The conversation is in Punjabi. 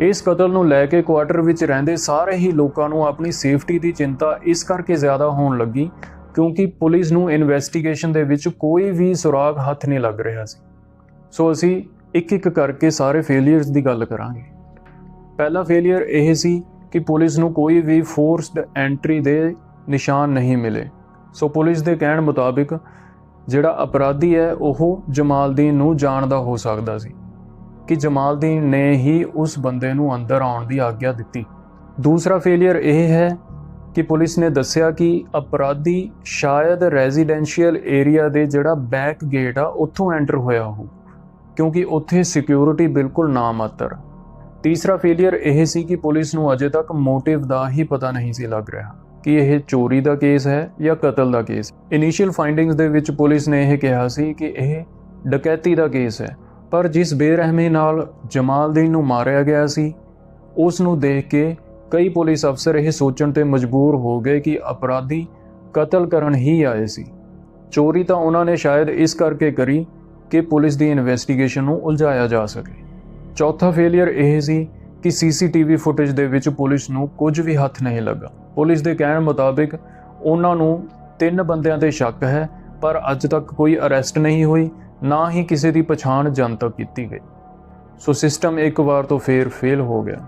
ਇਸ ਕਤਲ ਨੂੰ ਲੈ ਕੇ ਕੁਆਟਰ ਵਿੱਚ ਰਹਿੰਦੇ ਸਾਰੇ ਹੀ ਲੋਕਾਂ ਨੂੰ ਆਪਣੀ ਸੇਫਟੀ ਦੀ ਚਿੰਤਾ ਇਸ ਕਰਕੇ ਜ਼ਿਆਦਾ ਹੋਣ ਲੱਗੀ ਕਿਉਂਕਿ ਪੁਲਿਸ ਨੂੰ ਇਨਵੈਸਟੀਗੇਸ਼ਨ ਦੇ ਵਿੱਚ ਕੋਈ ਵੀ ਸੁਰਾਗ ਹੱਥ ਨਹੀਂ ਲੱਗ ਰਿਹਾ ਸੀ। ਸੋ ਅਸੀਂ ਇੱਕ ਇੱਕ ਕਰਕੇ ਸਾਰੇ ਫੇਲਿਅਰਸ ਦੀ ਗੱਲ ਕਰਾਂਗੇ। ਪਹਿਲਾ ਫੇਲਿਅਰ ਇਹ ਸੀ ਕਿ ਪੁਲਿਸ ਨੂੰ ਕੋਈ ਵੀ ਫੋਰਸਡ ਐਂਟਰੀ ਦੇ ਨਿਸ਼ਾਨ ਨਹੀਂ ਮਿਲੇ। ਸੋ ਪੁਲਿਸ ਦੇ ਕਹਿਣ ਮੁਤਾਬਿਕ ਜਿਹੜਾ ਅਪਰਾਧੀ ਹੈ, ਉਹ ਜਮਾਲਦੀਨ ਨੂੰ ਜਾਣਦਾ ਹੋ ਸਕਦਾ ਸੀ। ਕਿ ਜਮਾਲਦੀਨ ਨੇ ਹੀ ਉਸ ਬੰਦੇ ਨੂੰ ਅੰਦਰ ਆਉਣ ਦੀ ਆਗਿਆ ਦਿੱਤੀ। ਦੂਸਰਾ ਫੇਲਿਅਰ ਇਹ ਹੈ ਕਿ ਪੁਲਿਸ ਨੇ ਦੱਸਿਆ ਕਿ ਅਪਰਾਧੀ ਸ਼ਾਇਦ ਰੈਜ਼ੀਡੈਂਸ਼ੀਅਲ ਏਰੀਆ ਦੇ ਜਿਹੜਾ ਬੈਕ ਗੇਟ ਆ, ਉੱਥੋਂ ਐਂਟਰ ਹੋਇਆ ਹੋ ਕਿਉਂਕਿ ਉੱਥੇ ਸਿਕਿਉਰਿਟੀ ਬਿਲਕੁਲ ਨਾ ਮਾਤਰ ਤੀਸਰਾ ਫੇਲਿਅਰ ਇਹ ਸੀ ਕਿ ਪੁਲਿਸ ਨੂੰ ਅਜੇ ਤੱਕ ਮੋਟਿਵ ਦਾ ਹੀ ਪਤਾ ਨਹੀਂ ਸੀ ਲੱਗ ਰਿਹਾ ਕਿ ਇਹ ਚੋਰੀ ਦਾ ਕੇਸ ਹੈ ਜਾਂ ਕਤਲ ਦਾ ਕੇਸ ਇਨੀਸ਼ੀਅਲ ਫਾਈਂਡਿੰਗਸ ਦੇ ਵਿੱਚ ਪੁਲਿਸ ਨੇ ਇਹ ਕਿਹਾ ਸੀ ਕਿ ਇਹ ਡਕੈਤੀ ਦਾ ਕੇਸ ਹੈ। ਪਰ ਜਿਸ ਬੇਰਹਿਮੀ ਨਾਲ ਜਮਾਲਦੀਨ ਨੂੰ ਮਾਰਿਆ ਗਿਆ ਸੀ, ਉਸ ਨੂੰ ਦੇਖ ਕੇ ਕਈ ਪੁਲਿਸ ਅਫਸਰ ਇਹ ਸੋਚਣ ਤੇ ਮਜਬੂਰ ਹੋ ਗਏ ਕਿ ਅਪਰਾਧੀ ਕਤਲ ਕਰਨ ਹੀ ਆਏ ਸੀ। ਚੋਰੀ ਤਾਂ ਉਹਨਾਂ ਨੇ ਸ਼ਾਇਦ ਇਸ ਕਰਕੇ ਕਰੀ ਕਿ ਪੁਲਿਸ ਦੀ ਇਨਵੈਸਟੀਗੇਸ਼ਨ ਨੂੰ ਉਲਝਾਇਆ ਜਾ ਸਕੇ। ਚੌਥਾ ਫੇਲਿਅਰ ਇਹ ਸੀ ਕਿ ਸੀਸੀਟੀਵੀ ਫੁਟੇਜ ਦੇ ਵਿੱਚ ਪੁਲਿਸ ਨੂੰ ਕੁਝ ਵੀ ਹੱਥ ਨਹੀਂ ਲੱਗਾ। ਪੁਲਿਸ ਦੇ ਕਹਿਣ ਮੁਤਾਬਿਕ ਉਹਨਾਂ ਨੂੰ ਤਿੰਨ ਬੰਦਿਆਂ ਤੇ ਸ਼ੱਕ ਹੈ, ਪਰ ਅੱਜ ਤੱਕ ਕੋਈ ਅਰੈਸਟ ਨਹੀਂ ਹੋਈ ਨਾ ਹੀ ਕਿਸੇ ਦੀ ਪਛਾਣ ਜਨਤਕ ਕੀਤੀ ਗਈ। ਸੋ ਸਿਸਟਮ ਇੱਕ ਵਾਰ ਤੋਂ ਫੇਰ ਫੇਲ ਹੋ ਗਿਆ।